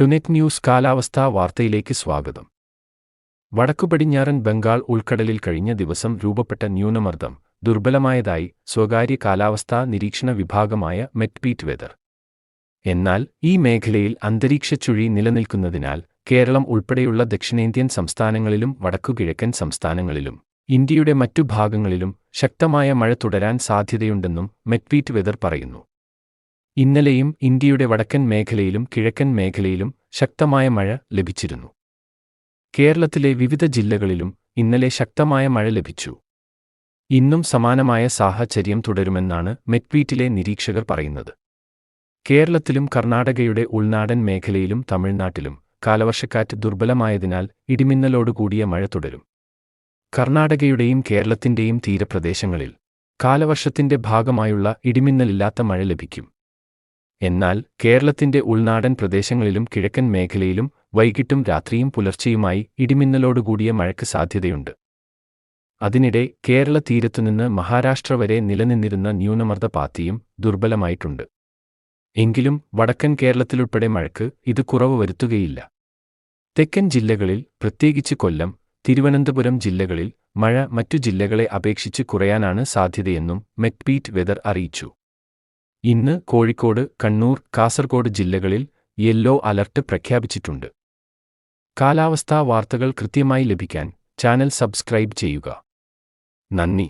ടുനെറ്റ് news കാലാവസ്ഥാ വാർത്തയിലേക്ക് സ്വാഗതം. വടക്കുപടിഞ്ഞാറൻ ബംഗാൾ ഉൾക്കടലിൽ കഴിഞ്ഞ ദിവസം രൂപപ്പെട്ട ന്യൂനമർദ്ദം ദുർബലമായതായി സ്വകാര്യ കാലാവസ്ഥാ നിരീക്ഷണ വിഭാഗമായ മെറ്റ്പീറ്റ് വെതർ. എന്നാൽ ഈ മേഖലയിൽ അന്തരീക്ഷ ചുഴി നിലനിൽക്കുന്നതിനാൽ കേരളം ഉൾപ്പെടെയുള്ള ദക്ഷിണേന്ത്യൻ സംസ്ഥാനങ്ങളിലും വടക്കുകിഴക്കൻ സംസ്ഥാനങ്ങളിലും ഇന്ത്യയുടെ മറ്റു ഭാഗങ്ങളിലും ശക്തമായ മഴ തുടരാൻ സാധ്യതയുണ്ടെന്നും മെറ്റ്പീറ്റ് വെതർ പറയുന്നു. ഇന്നലെയും ഇന്ത്യയുടെ വടക്കൻ മേഖലയിലും കിഴക്കൻ മേഖലയിലും ശക്തമായ മഴ ലഭിച്ചിരുന്നു. കേരളത്തിലെ വിവിധ ജില്ലകളിലും ഇന്നലെ ശക്തമായ മഴ ലഭിച്ചു. ഇന്നും സമാനമായ സാഹചര്യം തുടരുമെന്നാണ് മെറ്റ്വീറ്റിലെ നിരീക്ഷകർ പറയുന്നത്. കേരളത്തിലും കർണാടകയുടെ ഉൾനാടൻ മേഖലയിലും തമിഴ്നാട്ടിലും കാലവർഷക്കാറ്റ് ദുർബലമായതിനാൽ ഇടിമിന്നലോടുകൂടിയ മഴ തുടരും. കർണാടകയുടെയും കേരളത്തിന്റെയും തീരപ്രദേശങ്ങളിൽ കാലവർഷത്തിന്റെ ഭാഗമായുള്ള ഇടിമിന്നലില്ലാത്ത മഴ ലഭിക്കും. എന്നാൽ കേരളത്തിന്റെ ഉൾനാടൻ പ്രദേശങ്ങളിലും കിഴക്കൻ മേഖലയിലും വൈകിട്ടും രാത്രിയും പുലർച്ചെയുമായി ഇടിമിന്നലോടുകൂടിയ മഴയ്ക്ക് സാധ്യതയുണ്ട്. അതിനിടെ കേരള തീരത്തുനിന്ന് മഹാരാഷ്ട്ര വരെ നിലനിന്നിരുന്ന ന്യൂനമർദ്ദ പാത്തിയും ദുർബലമായിട്ടുണ്ട്. എങ്കിലും വടക്കൻ കേരളത്തിലുൾപ്പെടെ മഴയ്ക്ക് ഇത് കുറവ് വരുത്തുകയില്ല. തെക്കൻ ജില്ലകളിൽ പ്രത്യേകിച്ച് കൊല്ലം തിരുവനന്തപുരം ജില്ലകളിൽ മഴ മറ്റു ജില്ലകളെ അപേക്ഷിച്ച് കുറയാനാണ് സാധ്യതയെന്നും മെക്പീറ്റ് വെതർ അറിയിച്ചു. ഇന്ന് കോഴിക്കോട് കണ്ണൂർ കാസർഗോഡ് ജില്ലകളിൽ യെല്ലോ അലർട്ട് പ്രഖ്യാപിച്ചിട്ടുണ്ട്. കാലാവസ്ഥാ വാർത്തകൾ കൃത്യമായി ലഭിക്കാൻ ചാനൽ സബ്സ്ക്രൈബ് ചെയ്യുക. നന്ദി.